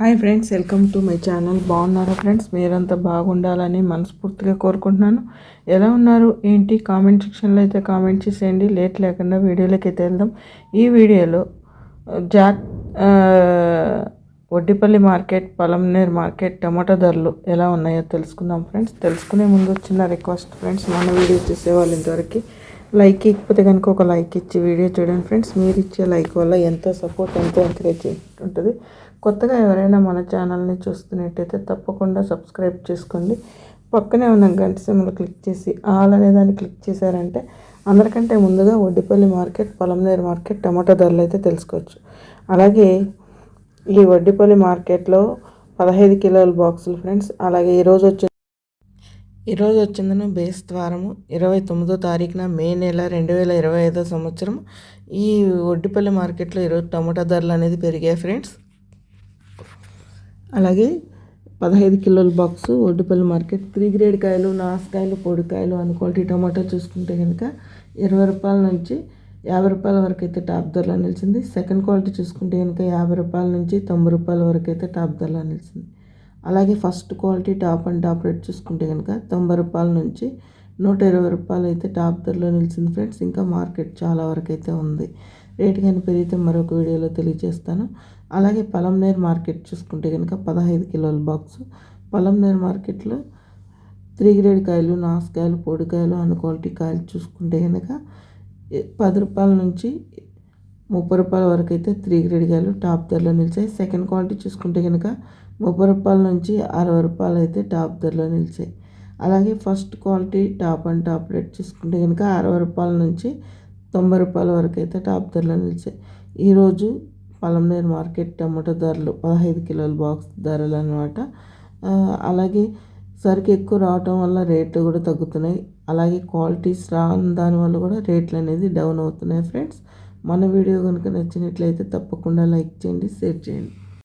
Hi friends welcome to my channel బాగున్నారా friends మీరంతా బాగుండాలని మనస్ఫూర్తిగా కోరుకుంటున్నాను. ఎలా ఉన్నారు? ఏంటి? కామెంట్ సెక్షన్లో అయితే కామెంట్ చేసేయండి. లేట్ లేకుండా వీడియోలోకి అయితే వెళ్దాం. ఈ వీడియోలో uh, జా uh, Vaddipalli market Palamaner market tomato ధరలు ఎలా ఉన్నాయో తెలుసుకుందాం ఫ్రెండ్స్ తెలుసుకునే ముందు చిన్న రిక్వెస్ట్ ఫ్రెండ్స్ మన వీడియో చూసేవాళ్ళు ఇంతవరకు లైక్ ఇకపోతే కనుక ఒక లైక్ ఇచ్చి వీడియో చూడండి ఫ్రెండ్స్. మీరు ఇచ్చే లైక్ వల్ల ఎంతో సపోర్ట్ ఎంతో ఎంకరేజ్ ఉంటుంది. కొత్తగా ఎవరైనా మన ఛానల్ని చూస్తున్నట్టయితే తప్పకుండా సబ్స్క్రైబ్ చేసుకోండి. పక్కనే ఉన్న గంట సిమ్లు క్లిక్ చేసి ఆల్ అనే దాన్ని క్లిక్ చేశారంటే అందరికంటే ముందుగా Vaddipalli market Palamaner market tomato ధరలు అయితే తెలుసుకోవచ్చు. అలాగే ఈ వడ్డిపల్లి మార్కెట్లో పదహైదు కిలోల బాక్సులు ఫ్రెండ్స్. అలాగే ఈరోజు వచ్చి ఈరోజు వచ్చిందను బేస్ ద్వారము. ఇరవై తొమ్మిదో తారీఖున మే నెల రెండు వేల ఇరవై ఐదో సంవత్సరం ఈ ఒడ్డిపల్లి మార్కెట్లో ఈరోజు టమాటా ధరలు అనేది పెరిగాయి ఫ్రెండ్స్. అలాగే పదహైదు కిలోల box Oddupalli market. Three grade కాయలు నాసుకాయలు పొడికాయలు అని క్వాలిటీ టమాటా చూసుకుంటే కనుక ఇరవై రూపాయల నుంచి యాభై రూపాయల వరకు అయితే టాప్ ధరలో నిలిచింది. సెకండ్ క్వాలిటీ చూసుకుంటే కనుక యాభై రూపాయల నుంచి తొంభై రూపాయల వరకు అయితే టాప్ ధరలో నిలిచింది. అలాగే first quality top and top rate చూసుకుంటే కనుక తొంభై రూపాయల నుంచి నూట ఇరవై రూపాయలు అయితే టాప్ ధరలో నిలిచింది ఫ్రెండ్స్. ఇంకా మార్కెట్ చాలా వరకు అయితే ఉంది. రేటు కానీ పెరిగితే మరొక వీడియోలో తెలియజేస్తాను. అలాగే పలంనేర్ మార్కెట్ చూసుకుంటే కనుక పదహైదు కిలోల బాక్స్. పలంనేర్ మార్కెట్లో త్రీ గ్రేడ్ కాయలు నాసుకాయలు పొడికాయలు అన్న క్వాలిటీ కాయలు చూసుకుంటే కనుక పది రూపాయల నుంచి ముప్పై రూపాయల వరకు అయితే త్రీ గ్రేడ్ గాయలు టాప్ ధరలో నిలిచాయి. సెకండ్ క్వాలిటీ చూసుకుంటే కనుక ముప్పై రూపాయల నుంచి అరవై రూపాయలు అయితే టాప్ ధరలో నిలిచాయి. అలాగే first quality top and top rate చూసుకుంటే కనుక అరవై రూపాయల నుంచి తొంభై రూపాయల వరకు అయితే టాప్ ధరలో నిలిచాయి. ఈరోజు పలంనేరు మార్కెట్ టమాటో ధరలు పదహైదు కిలోల బాక్స్ ధరలు అనమాట అలాగే సరికి ఎక్కువ రావటం వల్ల రేట్లు కూడా తగ్గుతున్నాయి. అలాగే క్వాలిటీస్ రాని దానివల్ల కూడా రేట్లు అనేది డౌన్ అవుతున్నాయి ఫ్రెండ్స్. మన వీడియో కనుక నచ్చినట్లయితే తప్పకుండా లైక్ చేయండి షేర్ చేయండి.